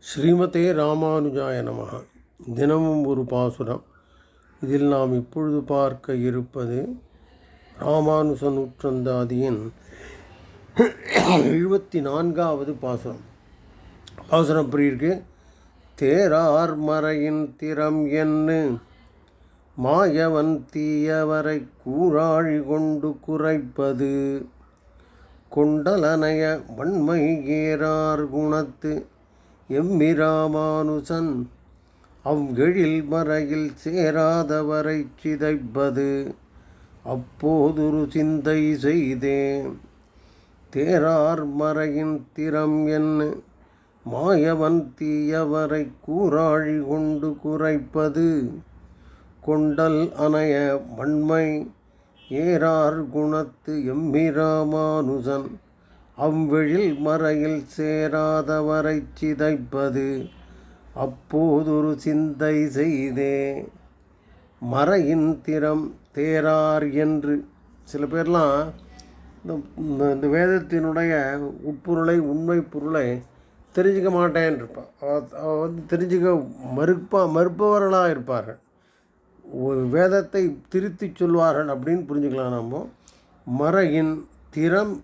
ஸ்ரீமதே ராமானுஜாய நமக. தினமும் ஒரு பாசுரம். இதில் நாம் இப்பொழுது பார்க்க இருப்பது ராமானுஜ நூற்றந்தாதியின் எழுபத்தி நான்காவது பாசுரம். பாசுரம் எப்படி இருக்கு? தேரார் மறையின் திறம் என்று மாயவன் தீயவரை கூறாழி கொண்டு குறைப்பது. கொண்டலனைய வன்மை ஏறார் குணத்து. எம்மிராமானுசன் அவ்வெழில் மறையில் சேராதவரை சிதைப்பது அப்போதொரு சிந்தை செய்தேன் தேரார் மறையின் திறம் என்ன? மாயவன் தீயவரை கூறாழி கொண்டு குறைப்பது கொண்டல் அணைய மண்மை ஏறார் குணத்து எம்மிராமானுசன் அவ்வெழில் மறையில் சேராதவரை சிதைப்பது அப்போதொரு சிந்தை செய்தே. மறையின் திறம் தேரார் என்று சில பேர்லாம் இந்த இந்த வேதத்தினுடைய உட்பொருளை உண்மை பொருளை தெரிஞ்சுக்க மாட்டேன் இருப்பான் அவ வந்து தெரிஞ்சுக்க மறுப்பா மறுப்பவர்களாக இருப்பார்கள். ஒரு வேதத்தை திருத்தி சொல்வார்கள் அப்படின்னு புரிஞ்சுக்கலாம் நம்ம. மறையின் திறம்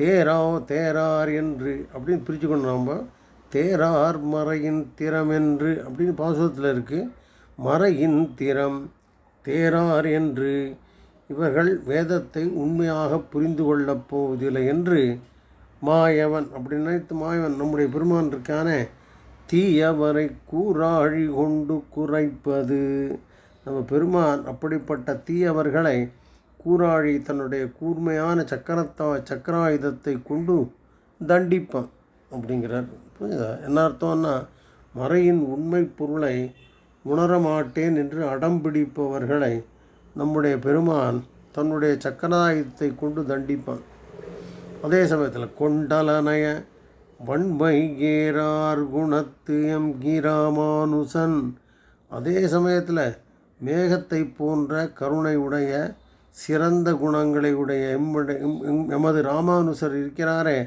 தேரா தேரார் என்று அப்படின்னு பிரிச்சுக்கணும் நம்ம தேரார் மறையின் திறம் என்று அப்படின்னு பாசுரத்தில் இருக்குது மறையின் திறம் தேரார் என்று இவர்கள் வேதத்தை உண்மையாக புரிந்து கொள்ளப் போவதில்லை என்று மாயவன் அப்படி நினைத்து மாயவன் நம்முடைய பெருமான் இருக்கானே தீயவரை கூறாழி கொண்டு குறைப்பது. நம்ம பெருமான் அப்படிப்பட்ட தீயவர்களை கூராழி தன்னுடைய கூர்மையான சக்கரத்தா சக்கராயுதத்தை கொண்டு தண்டிப்பான் அப்படிங்கிறார். புரியுதா என்ன அர்த்தம்னா மறையின் உண்மை பொருளை உணரமாட்டேன் என்று அடம்பிடிப்பவர்களை நம்முடைய பெருமான் தன்னுடைய சக்கராயுதத்தை கொண்டு தண்டிப்பான். அதே சமயத்தில் கொண்டலனய வன்மை ஏறார் குணத்து எம் கீராமானுசன். அதே சமயத்தில் மேகத்தை போன்ற கருணை உடைய சிறந்த குணங்களை உடைய எம்முடைய எமது ராமானுசர் இருக்கிறாரே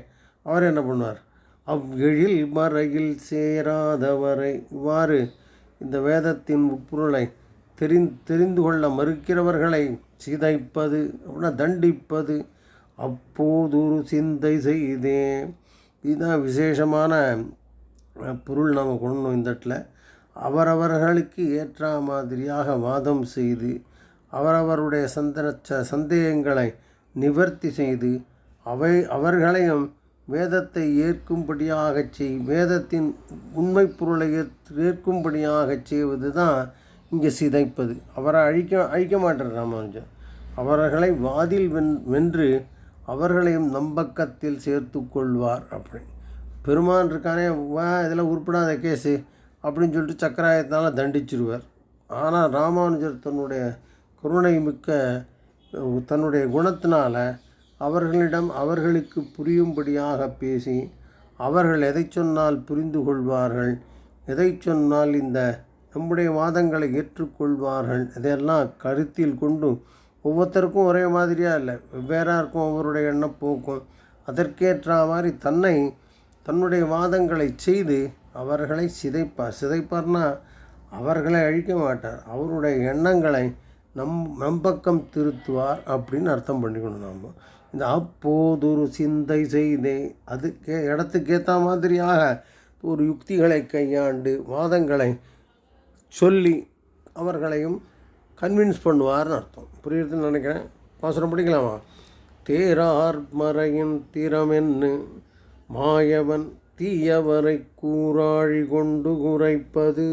அவர் என்ன பண்ணுவார்? அவ்வெழில் மறையில் சேராதவரை இவ்வாறு இந்த வேதத்தின் உட்பொருளை தெரிந் தெரிந்து கொள்ள மறுக்கிறவர்களை சிதைப்பது அப்படின்னா தண்டிப்பது அப்போதொரு சிந்தை செய்தே. இதுதான் விசேஷமான பொருள் நாம் கொள்ளணும் இந்த இடத்துல. அவரவர்களுக்கு ஏற்ற மாதிரியாக வாதம் செய்து அவரவருடைய சந்தன சந்தேகங்களை நிவர்த்தி செய்து அவை அவர்களையும் வேதத்தை ஏற்கும்படியாக செய் வேதத்தின் உண்மை பொருளை ஏற்கும்படியாக செய்வது தான் இங்கே சிதைப்பது. அவரை அழிக்க அழிக்க மாட்டார் ராமானுஜன் அவர்களை வாதில் வென் வென்று அவர்களையும் நம்பக்கத்தில் சேர்த்து கொள்வார் அப்படி. பெருமான் இருக்கானே வா இதில் உருப்படாத கேஸு அப்படின்னு சொல்லிட்டு சக்கராயத்தினால் தண்டிச்சிருவார். ஆனால் ராமானுஜர் தன்னுடைய கருணை மிக்க தன்னுடைய குணத்தினால் அவர்களிடம் அவர்களுக்கு புரியும்படியாக பேசி அவர்கள் எதை சொன்னால் புரிந்து கொள்வார்கள் எதை சொன்னால் இந்த நம்முடைய வாதங்களை ஏற்றுக்கொள்வார்கள் இதையெல்லாம் கருத்தில் கொண்டு ஒவ்வொருத்தருக்கும் ஒரே மாதிரியாக இல்லை வெவ்வேறாக இருக்கும் அவருடைய எண்ணப்போக்கும் அதற்கேற்ற மாதிரி தன்னை தன்னுடைய வாதங்களை செய்து அவர்களை சிதைப்பார் சிதைப்பார்னா அவர்களை அழிக்க மாட்டார். அவருடைய எண்ணங்களை நம் நம்பக்கம் திருத்துவார் அப்படின்னு அர்த்தம் பண்ணிக்கணும் நாம். இந்த அப்போதொரு சிந்தை செய்தே அதுக்கே இடத்துக்கேற்ற மாதிரியாக ஒரு யுக்திகளை கையாண்டு வாதங்களை சொல்லி அவர்களையும் கன்வின்ஸ் பண்ணுவார்னு அர்த்தம். புரியுதுன்னு நினைக்கிறேன். பாசுரம் படிக்கலாமா? தேரார் மறையின் திறமென்னு மாயவன் தீயவரை கூறாழி கொண்டு குறைப்பது.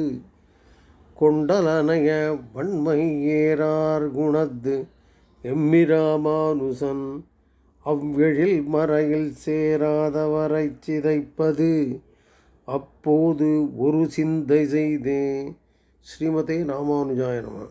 கொண்டலனைய வன்மை ஏறார் குணத்து எம்மிராமானுசன். அவ்வெழில் மறையில் சேராதவரை சிதைப்பது அப்போது ஒரு சிந்தை செய்தே. ஸ்ரீமதே ராமானுஜாய நம.